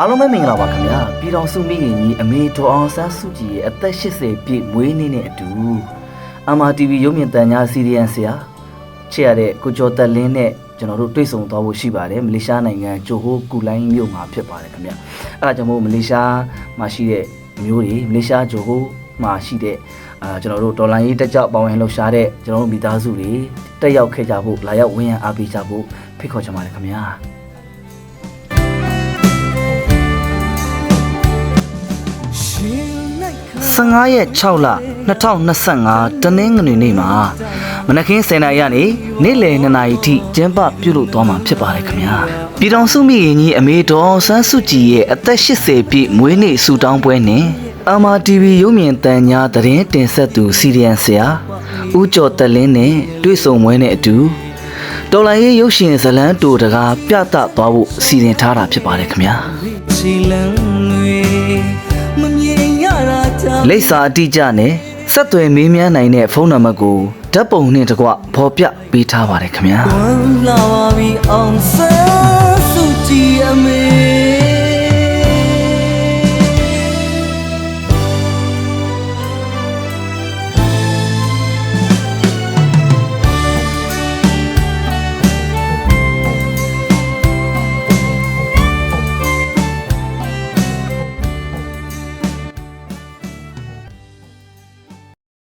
အားလုံးပဲမင်္ဂလာပါခင်ဗျာပြည်တော်စုမိခင်ကြီးအမေဒေါ်အောင်ဆန်းစုကြည်ရဲ့အသက်80ပြည့်မွေးနေ့နဲ့အတူ MRTV ရုပ်မြင်သံကြားစီရီယန်ဆရာချစ်ရတဲ့ကိုကျော်သက်လင်းနဲ့ကျွန်တော်တို့တွေ့ဆုံသွားဖို့ရှိပါတယ်မလေးရှားနိုင်ငံဂျိုဟိုကူလိုင်းမြို့မှာဖြစ်ပါတယ်ခင်ဗျအဲ့ဒါကြောင့်မို့မလေးရှားမှာရှိတဲ့မျိုးတွေမလေးရှားဂျိုဟိုမှာရှိတဲ့အာကျွန်တော်တို့ဒေါ်လာရေးတက်ကြောက်ပေါဝင်လှူရှားတဲ့ကျွန်တော်တို့မိသားစုတွေတက်ရောက်ခဲ့ကြဖို့လာရောက်ဝန်းရံအားပေးကြဖို့ဖိတ်ခေါ်ချင်ပါတယ်ခင်ဗျာ 15ရက်6လ2025တနင်္ဂနွေနေ့မှာမနက်ခင်း10:00နာရီကနေနေ့လယ်2နာရီထိကျင်းပပြုလုပ်သွားမှာဖြစ်ပါတယ်ခင်ဗျာပြည်တော်စုမိရင်ကြီးအမေတော်ဆန်းစုကြည်ရဲ့အသက်80ပြည့်မွေးနေ့ဆုတောင်းပွဲနဲ့ MRTV ရုပ်မြင်သံကြားသတင်းတင်ဆက်သူစီရီယန်ဆရာဦးကျော်တက်လင်းနဲ့တွေ့ဆုံပွဲနဲ့အတူတော်လိုင်းရေးရုပ်ရှင်ဇလန်းတူတကားပြသသွားဖို့စီစဉ်ထားတာဖြစ်ပါတယ်ခင်ဗျာ လိပ်စာအတိအကျနဲ့ဆက်သွယ်မေးမြန်းနိုင်တဲ့ဖုန်းနံပါတ်ကိုဓာတ်ပုံနဲ့တကွဖော်ပြပေးထားပါတယ်ခင်ဗျာ